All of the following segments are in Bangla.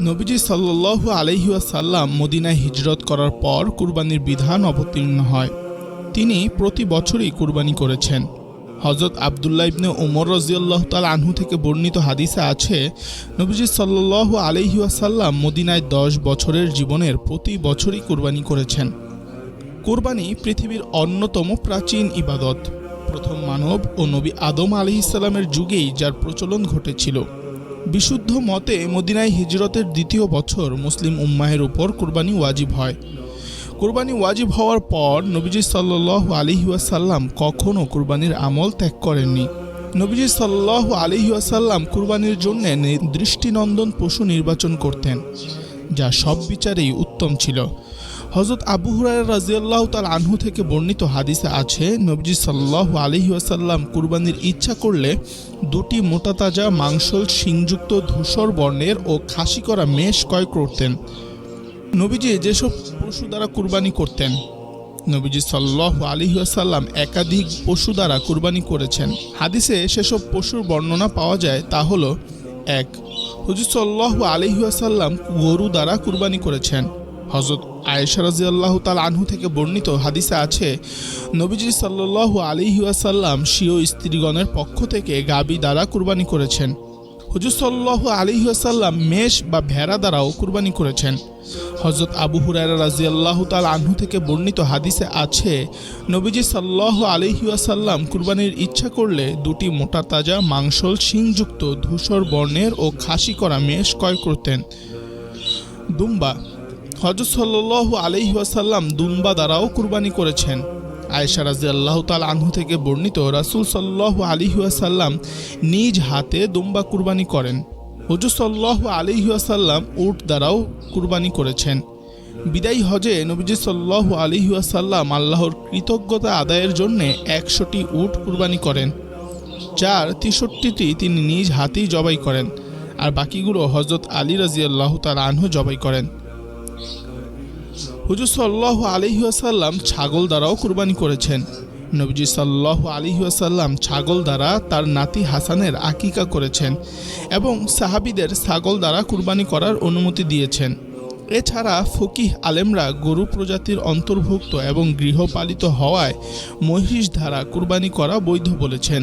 নবীজি সাল্লাল্লাহু আলহি আসাল্লাম মদিনায় হিজরত করার পর কুরবানির বিধান অবতীর্ণ হয়। তিনি প্রতি বছরই কুরবানি করেছেন। হজরত আবদুল্লাহ ইবনে ওমর রাজিয়াল্লাহ তাল আনহু থেকে বর্ণিত হাদিসে আছে, নবীজি সাল্লাল্লাহু আলহি আসাল্লাম মদিনায় দশ বছরের জীবনের প্রতি বছরই কুরবানি করেছেন। কোরবানি পৃথিবীর অন্যতম প্রাচীন ইবাদত। প্রথম মানব ও নবী আদম আলি ইসলামের যুগেই যার প্রচলন ঘটেছিল। বিশুদ্ধ মতে মদিনায় হিজরতের দ্বিতীয় বছর মুসলিম উম্মাহের উপর কোরবানি ওয়াজিব হয়। কোরবানি ওয়াজিব হওয়ার পর নবীজি সাল্লাহ আলিহাসাল্লাম কখনও কোরবানির আমল ত্যাগ করেননি। নবীজি সাল্লাহ আলিহাসাল্লাম কোরবানির জন্য দৃষ্টিনন্দন পশু নির্বাচন করতেন, যা সব বিচারেই উত্তম ছিল। হজরত আবু হুরায় রাজিয়াল্লাহ তাল আনহু থেকে বর্ণিত হাদিসে আছে, নবজি সাল্লাহ আলহি আসাল্লাম কুরবানির ইচ্ছা করলে দুটি মোটা তাজা মাংসল শিংযুক্ত ধূসর বর্ণের ও খাসি করা মেষ ক্রয় করতেন। নবীজি যেসব পশু দ্বারা কুরবানি করতেন, নবীজি সাল্লাহ আলী আসাল্লাম একাধিক পশু দ্বারা কুরবানি করেছেন। হাদিসে সেসব পশুর বর্ণনা পাওয়া যায় তা হল, এক, হুজুর সাল্লাহ আলহিহাসাল্লাম গরু দ্বারা কুরবানি করেছেন। হজরত আয়েশা রাজি আল্লাহ তাল আনহু থেকে বর্ণিত হাদিসে আছে, নবীজি সাল্লাহ আলিহাসাল্লাম স্বীয় স্ত্রীগণের পক্ষ থেকে গাবি দ্বারা কুরবানি করেছেন। হুজুর সাল্লাহ আলিহাসাল্লাম মেষ বা ভেড়া দ্বারাও কুরবানি করেছেন। হজরত আবু হুরায়রা রাজি আল্লাহ তাল আনহু থেকে বর্ণিত হাদিসে আছে, নবীজি সাল্লাহ আলিহাসাল্লাম কুরবানির ইচ্ছা করলে দুটি মোটা তাজা মাংসল শিংযুক্ত ধূসর বর্ণের ও খাসি করা মেষ ক্রয় করতেন। দুম্বা হজরত সাল্লাহ আলহি ওয়াসাল্লাম দুম্বা দ্বারাও কুরবানি করেছেন। আয়েশা রাজি আল্লাহ তাল আনহু থেকে বর্ণিত রাসুল সাল্লাহ আলহি ওয়াসাল্লাম নিজ হাতে দুম্বা কুরবানি করেন। হজর সাল্লাহ আলহি ওয়াসাল্লাম উট দ্বারাও কুরবানি করেছেন। বিদায়ী হজে নবীজি সাল্লাহ আলহি ওয়াসাল্লাম আল্লাহর কৃতজ্ঞতা আদায়ের জন্য একশোটি উট কুরবানি করেন, যার তেষট্টিটি তিনি নিজ হাতেই জবাই করেন, আর বাকিগুলো হজরত আলী রাজি আল্লাহ তাল আনহু জবাই করেন। হুজুর সাল্লাহ আলিহাসাল্লাম ছাগল দ্বারাও কুরবানি করেছেন। নবীজি সাল্লাহ আলিহাসাল্লাম ছাগল দ্বারা তার নাতি হাসানের আকিকা করেছেন এবং সাহাবিদের ছাগল দ্বারা কুরবানি করার অনুমতি দিয়েছেন। এছাড়া ফকিহ আলেমরা গরু প্রজাতির অন্তর্ভুক্ত এবং গৃহপালিত হওয়ায় মহিষ দ্বারা কুরবানি করা বৈধ বলেছেন।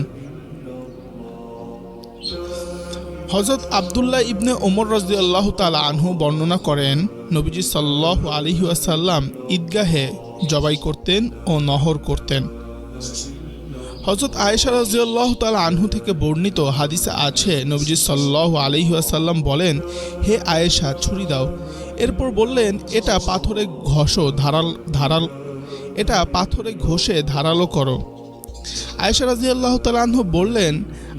হজরত আবদুল্লাহ ইবনে ওমর রাজি আল্লাহ তালা আনহু বর্ণনা করেন, নবীজি সাল্লাহ আলহি আসাল্লাম ঈদগাহে জবাই করতেন ও নহর করতেন। হজরত আয়েশা রাজিউল্লাহ তাল আনহু থেকে বর্ণিত হাদিসে আছে, নবীজি সাল্লাহ আলহি আসাল্লাম বলেন, হে আয়েশা, ছুরি দাও। এরপর বললেন, এটা পাথরে ঘষো, ধারাল ধারাল, এটা পাথরে ঘষে ধারালো করো। আয়েশা রাজিউল্লাহ তাল আনহু বললেন,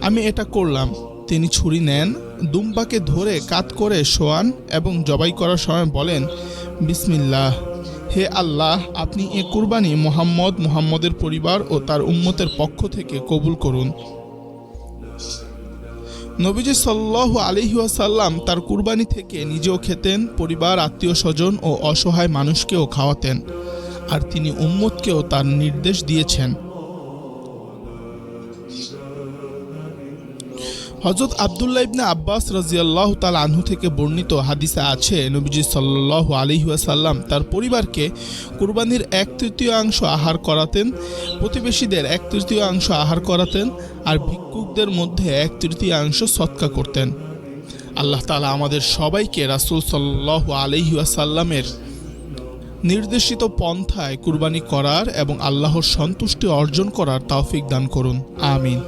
আমি এটা করলাম। তিনি ছুরি নেন, দুম্বাকে ধরে কাত করে শোয়ান এবং জবাই করার সময় বলেন, বিসমিল্লাহ, হে আল্লাহ, আপনি এ কুরবানি মোহাম্মদ, মোহাম্মদের পরিবার ও তার উম্মতের পক্ষ থেকে কবুল করুন। নবীজি সাল্লাহ আলিহাসাল্লাম তার কুরবানি থেকে নিজেও খেতেন, পরিবার আত্মীয় স্বজন ও অসহায় মানুষকেও খাওয়াতেন। আর তিনি উম্মতকেও তার নির্দেশ দিয়েছেন। হজরত আবদুল্লাহ ইবনে আব্বাস রাজিয়াল্লাহ তাল আনহু থেকে বর্ণিত হাদিসে আছে, নবীজি সাল্লাহ আলিহাসাল্লাম তার পরিবারকে কুরবানির এক তৃতীয়াংশ আহার করাতেন, প্রতিবেশীদের এক তৃতীয়াংশ আহার করাতেন আর ভিক্ষুকদের মধ্যে এক তৃতীয়াংশ সৎকা করতেন। আল্লাহ তালা আমাদের সবাইকে রাসুল সাল্লাহ আলিহাসাল্লামের নির্দেশিত পন্থায় কুরবানি করার এবং আল্লাহর সন্তুষ্টি অর্জন করার তৌফিক দান করুন। আমিন।